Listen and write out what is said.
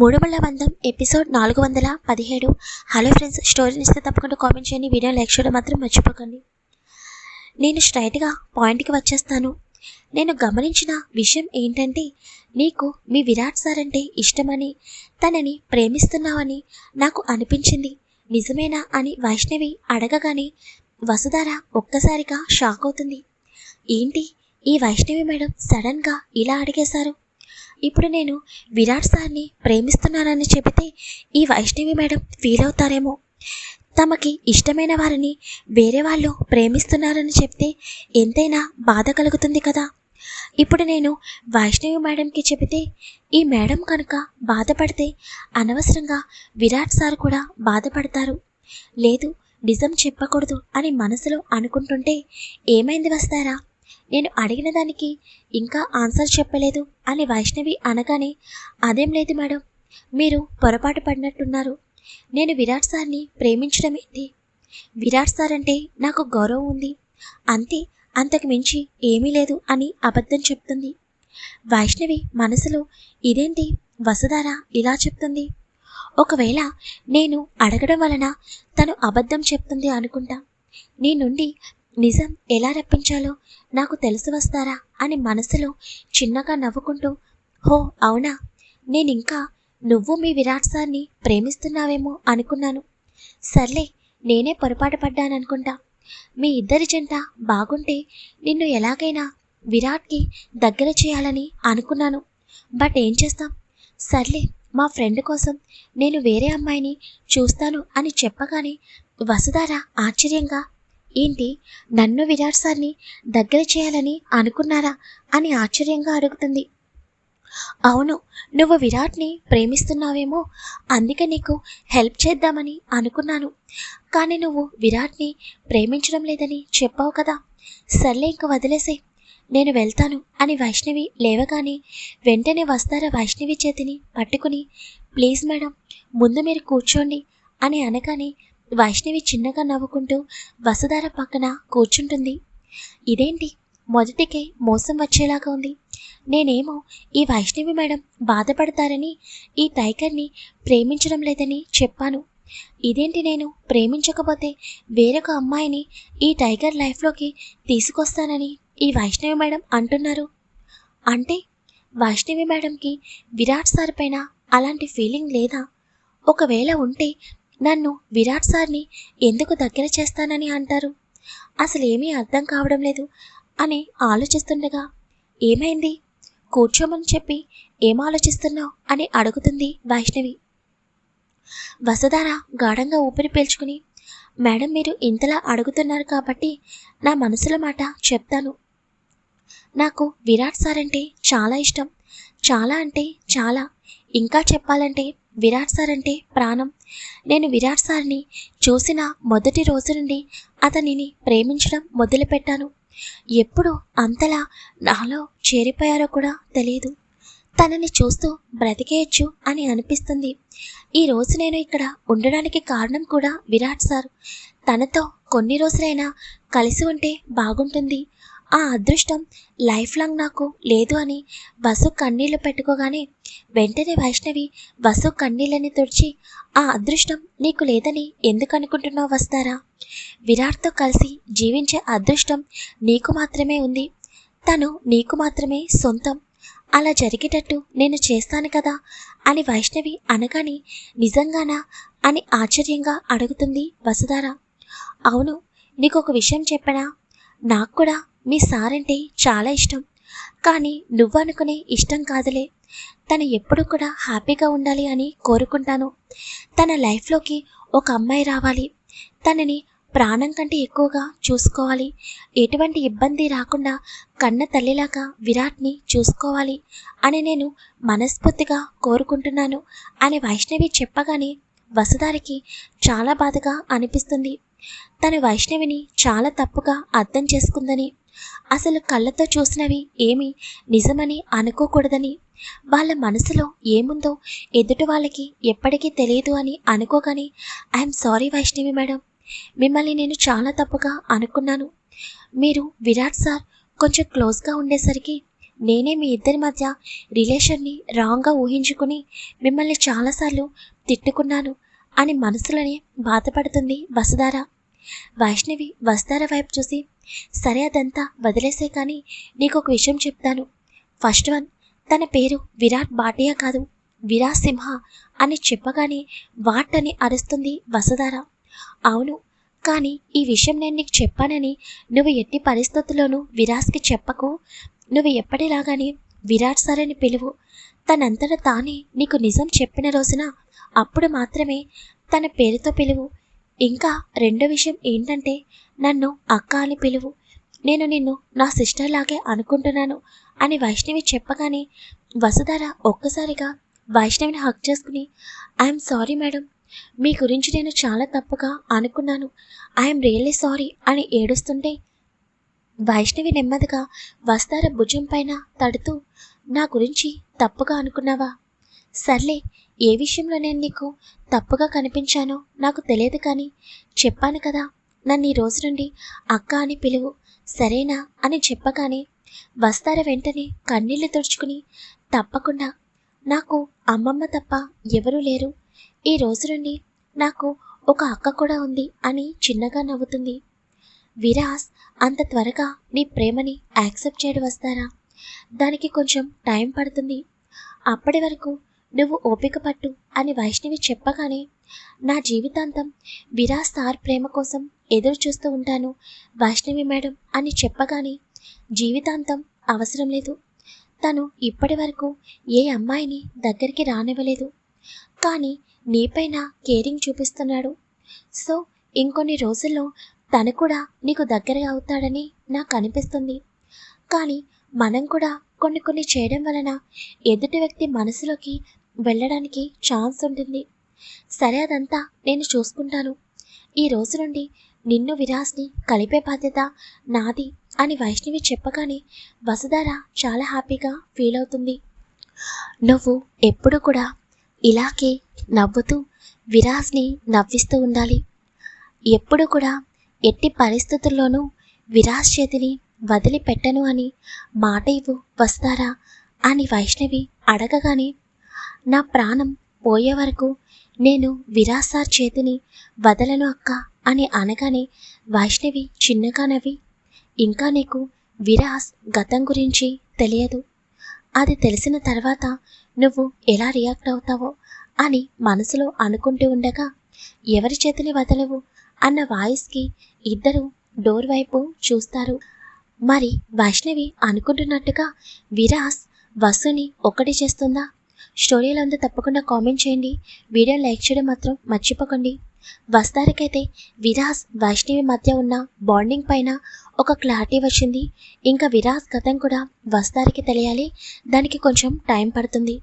మూడు వందల వందం ఎపిసోడ్ నాలుగు వందల పదిహేడు. హలో ఫ్రెండ్స్ స్టోరీ ఇస్తే తప్పకుండా కామెంట్ చేయండి వీడియో లైక్ చేయడం మాత్రం మర్చిపోకండి. నేను స్ట్రైట్గా పాయింట్కి వచ్చేస్తాను. నేను గమనించిన విషయం ఏంటంటే నీకు మీ విరాట్ సార్ అంటే ఇష్టమని తనని ప్రేమిస్తున్నావని నాకు అనిపించింది. నిజమేనా అని వైష్ణవి అడగగానే వసుధార ఒక్కసారిగా షాక్ అవుతుంది. ఏంటి? ఈ వైష్ణవి మేడం సడన్గా ఇలా అడిగేశారు. ఇప్పుడు నేను విరాట్ సార్ని ప్రేమిస్తున్నానని చెబితే ఈ వైష్ణవి మేడం ఫీల్ అవుతారేమో తమకి ఇష్టమైన వారిని వేరే వాళ్ళు ప్రేమిస్తున్నారని చెప్తే ఎంతైనా బాధ కలుగుతుంది కదా. ఇప్పుడు నేను వైష్ణవి మేడంకి చెబితే ఈ మేడం కనుక బాధపడితే అనవసరంగా విరాట్ సార్ కూడా బాధపడతారు. లేదు నిజం చెప్పకూడదు అని మనసులో అనుకుంటుంటే ఏమైంది వస్తారా? నేను అడిగిన దానికి ఇంకా ఆన్సర్ చెప్పలేదు అని వైష్ణవి అనగానే అదేం లేదు మేడం మీరు పొరపాటు పడినట్టున్నారు. నేను విరాట్ సార్ని ప్రేమించడం ఏంటి? విరాట్ సార్ అంటే నాకు గౌరవం ఉంది. అంతే అంతకు మించి ఏమీ లేదు అని అబద్ధం చెప్తుంది. వైష్ణవి మనసులో ఇదేంటి? వసుధార ఇలా చెప్తుంది. ఒకవేళ నేను అడగడం వలన తను అబద్ధం చెప్తుంది అనుకుంటా. నీ నుండి నిజం ఎలా రప్పించాలో నాకు తెలిసి వస్తారా అని మనసులో చిన్నగా నవ్వుకుంటూ హో అవునా? నేనింకా నువ్వు మీ విరాట్ సార్ని ప్రేమిస్తున్నావేమో అనుకున్నాను. సర్లే నేనే పొరపాటు పడ్డాననుకుంటా. మీ ఇద్దరి జంట బాగుంటే నిన్ను ఎలాగైనా విరాట్కి దగ్గర చేయాలని అనుకున్నాను. బట్ ఏం చేస్తాం? సర్లే మా ఫ్రెండ్ కోసం నేను వేరే అమ్మాయిని చూస్తాను అని చెప్పగానే వసుధార ఆశ్చర్యంగా ఏంటి? నన్ను విరాట్ సార్ని దగ్గర చేయాలని అనుకున్నారా? అని ఆశ్చర్యంగా అడుగుతుంది. అవును నువ్వు విరాట్ని ప్రేమిస్తున్నావేమో అందుకే నీకు హెల్ప్ చేద్దామని అనుకున్నాను. కానీ నువ్వు విరాట్ని ప్రేమించడం లేదని చెప్పావు కదా. సర్లే ఇంక వదిలేసే నేను వెళ్తాను అని వైష్ణవి లేవగానే వెంటనే వస్తారా వైష్ణవి చేతిని పట్టుకుని ప్లీజ్ మేడం ముందు మీరు కూర్చోండి అని అనగానే వైష్ణవి చిన్నగా నవ్వుకుంటూ వసుధార పక్కన కూర్చుంటుంది. ఇదేంటి? మొదటికే మోసం వచ్చేలాగా ఉంది. నేనేమో ఈ వైష్ణవి మేడం బాధపడతారని ఈ టైగర్ని ప్రేమించడం లేదని చెప్పాను. ఇదేంటి నేను ప్రేమించకపోతే వేరొక అమ్మాయిని ఈ టైగర్ లైఫ్లోకి తీసుకొస్తానని ఈ వైష్ణవి మేడం అంటున్నారు. అంటే వైష్ణవి మేడంకి విరాట్ సార్ పైన అలాంటి ఫీలింగ్ లేదా? ఒకవేళ ఉంటే నన్ను విరాట్ సార్ని ఎందుకు దగ్గర చేస్తానని అంటారు? అసలేమీ అర్థం కావడం లేదు అని ఆలోచిస్తుండగా ఏమైంది? కూర్చోమని చెప్పి ఏం ఆలోచిస్తున్నావు అని అడుగుతుంది వైష్ణవి. వసుధార గాఢంగా ఊపిరి పీల్చుకుని మేడం మీరు ఇంతలా అడుగుతున్నారు కాబట్టి నా మనసుల మాట చెప్తాను. నాకు విరాట్ సార్ అంటే చాలా ఇష్టం. చాలా అంటే చాలా. ఇంకా చెప్పాలంటే విరాట్ సార్ అంటే ప్రాణం. నేను విరాట్ సార్ని చూసిన మొదటి రోజు నుండి అతనిని ప్రేమించడం మొదలుపెట్టాను. ఎప్పుడు అంతలా నాలో చేరిపోయారో కూడా తెలియదు తనని చూస్తూ బ్రతికేయచ్చు అని అనిపిస్తుంది. ఈ రోజు నేను ఇక్కడ ఉండడానికి కారణం కూడా విరాట్ సార్. తనతో కొన్ని రోజులైనా కలిసి ఉంటే బాగుంటుంది. ఆ అదృష్టం లైఫ్ లాంగ్ నాకు లేదు అని వసు కన్నీళ్ళు పెట్టుకోగానే వెంటనే వైష్ణవి వసు కన్నీళ్ళని తుడిచి ఆ అదృష్టం నీకు లేదని ఎందుకు అనుకుంటున్నావు వస్తారా? విరాట్తో కలిసి జీవించే అదృష్టం నీకు మాత్రమే ఉంది. తను నీకు మాత్రమే సొంతం. అలా జరిగేటట్టు నేను చేస్తాను కదా అని వైష్ణవి అనగానే నిజంగానా అని ఆశ్చర్యంగా అడుగుతుంది వసుధార అవును నీకు ఒక విషయం చెప్పనా? నాకు కూడా మీ సార్ అంటే చాలా ఇష్టం. కానీ నువ్వు అనుకునే ఇష్టం కాదులే. తను ఎప్పుడు కూడా హ్యాపీగా ఉండాలి అని కోరుకుంటాను. తన లైఫ్లోకి ఒక అమ్మాయి రావాలి. తనని ప్రాణం కంటే ఎక్కువగా చూసుకోవాలి. ఎటువంటి ఇబ్బంది రాకుండా కన్న తల్లిలాగా విరాట్ని చూసుకోవాలి అని నేను మనస్ఫూర్తిగా కోరుకుంటున్నాను అని వైష్ణవి చెప్పగానే వసుధారికి చాలా బాధగా అనిపిస్తుంది. తను వైష్ణవిని చాలా తప్పుగా అర్థం చేసుకుందని అసలు కళ్ళతో చూసినవి ఏమి నిజమని అనుకోకూడదని? వాళ్ళ మనసులో ఏముందో ఎదుటి వాళ్ళకి ఎప్పటికీ తెలియదు అని అనుకోగానే ఐఎమ్ సారీ వైష్ణవి మేడం మిమ్మల్ని నేను చాలా తప్పుగా అనుకున్నాను. మీరు విరాట్ సార్ కొంచెం క్లోజ్గా ఉండేసరికి నేనే మీ ఇద్దరి మధ్య రిలేషన్ని రాంగ్గా ఊహించుకుని మిమ్మల్ని చాలాసార్లు తిట్టుకున్నాను అని మనసులోనే బాధపడుతుంది వసుధారా. వైష్ణవి వస్తార వైపు చూసి సరే అదంతా వదిలేసే కానీ నీకు ఒక విషయం చెప్తాను. ఫస్ట్ వన్ తన పేరు విరాట్ బాటియా కాదు విరాట్ సింహ అని చెప్పగానే వాట్ అని అరుస్తుంది వసుధార. అవును కానీ ఈ విషయం నేను నీకు చెప్పానని నువ్వు ఎట్టి పరిస్థితుల్లోనూ విరాస్కి చెప్పకు. నువ్వు ఎప్పటిలాగానే విరాట్ సార్ అని పిలువు. తనంతట తానే నీకు నిజం చెప్పిన రోజున అప్పుడు మాత్రమే తన పేరుతో పిలువు. ఇంకా రెండో విషయం ఏంటంటే నన్ను అక్క అని పిలువు. నేను నిన్ను నా సిస్టర్ లాగే అనుకుంటున్నాను అని వైష్ణవి చెప్పగానే వసుధార ఒక్కసారిగా వైష్ణవిని హక్ చేసుకుని ఐఎమ్ సారీ మేడం మీ గురించి నేను చాలా తప్పుగా అనుకున్నాను. ఐఎమ్ రియల్లీ సారీ అని ఏడుస్తుంటే వైష్ణవి నెమ్మదిగా వస్తార భుజం పైన తడుతూ నా గురించి తప్పుగా అనుకున్నావా? సర్లే ఏ విషయంలో నేను నీకు తప్పుగా కనిపించానో నాకు తెలియదు కానీ చెప్పాను కదా. నన్ను ఈ రోజు నుండి అక్క అని పిలువు సరేనా అని చెప్పగానే వస్తార వెంటనే కన్నీళ్ళు తుడుచుకుని? తప్పకుండా. నాకు అమ్మమ్మ తప్ప ఎవరూ లేరు. ఈ రోజు నుండి నాకు ఒక అక్క కూడా ఉంది అని చిన్నగా నవ్వుతుంది. విరాస్ అంత త్వరగా నీ ప్రేమని యాక్సెప్ట్ చేయడం వస్తారా? దానికి కొంచెం టైం పడుతుంది. అప్పటి వరకు నువ్వు ఓపిక పట్టు అని వైష్ణవి చెప్పగానే నా జీవితాంతం విరాస్ స్టార్ ప్రేమ కోసం ఎదురు చూస్తూ ఉంటాను వైష్ణవి మేడం అని చెప్పగానే జీవితాంతం అవసరం లేదు. తను ఇప్పటి వరకు ఏ అమ్మాయిని దగ్గరికి రానివ్వలేదు. కానీ నీపైన కేరింగ్ చూపిస్తున్నాడు. సో ఇంకొన్ని రోజుల్లో తను కూడా నీకు దగ్గరగా అవుతాడని నాకు అనిపిస్తుంది. కానీ మనం కూడా కొన్ని కొన్ని చేయడం వలన ఎదుటి వ్యక్తి మనసులోకి వెళ్ళడానికి ఛాన్స్ ఉంటుంది. సరే అదంతా నేను చూసుకుంటాను. ఈ రోజు నుండి నిన్ను విరాస్ని కలిపే బాధ్యత నాది అని వైష్ణవి చెప్పగానే వసుధార చాలా హ్యాపీగా ఫీల్ అవుతుంది. నువ్వు ఎప్పుడు కూడా ఇలాగే నవ్వుతూ విరాజ్ని నవ్విస్తూ ఉండాలి. ఎప్పుడు కూడా ఎట్టి పరిస్థితుల్లోనూ విరాజ్ చేతిని వదిలిపెట్టను అని మాట ఇవ్వు వస్తారా? అని వైష్ణవి అడగగానే నా ప్రాణం పోయే వరకు నేను విరాసార్ చేతిని వదలను అక్క అని అనగానే వైష్ణవి చిన్నగా నవ్వి ఇంకా నీకు విరాస్ గతం గురించి తెలియదు. అది తెలిసిన తర్వాత నువ్వు ఎలా రియాక్ట్ అవుతావో అని మనసులో అనుకుంటూ ఉండగా ఎవరి చేతిని వదలవు అన్న వాయిస్కి ఇద్దరు డోర్ వైపు చూస్తారు. మరి వైష్ణవి అనుకుంటున్నట్టుగా విరాస్ వసుని ఒకటి చేస్తుందా? స్టోరీలో అంతా తప్పకుండా కామెంట్ చేయండి. వీడియో లైక్ చేయడం మాత్రం మర్చిపోకండి. వస్తారికైతే విరాస్ వైష్ణవి మధ్య ఉన్న బాండింగ్ పైన ఒక క్లారిటీ వచ్చింది. ఇంకా విరాస్ గతం కూడా వస్తారికి తెలియాలి. దానికి కొంచెం టైం పడుతుంది.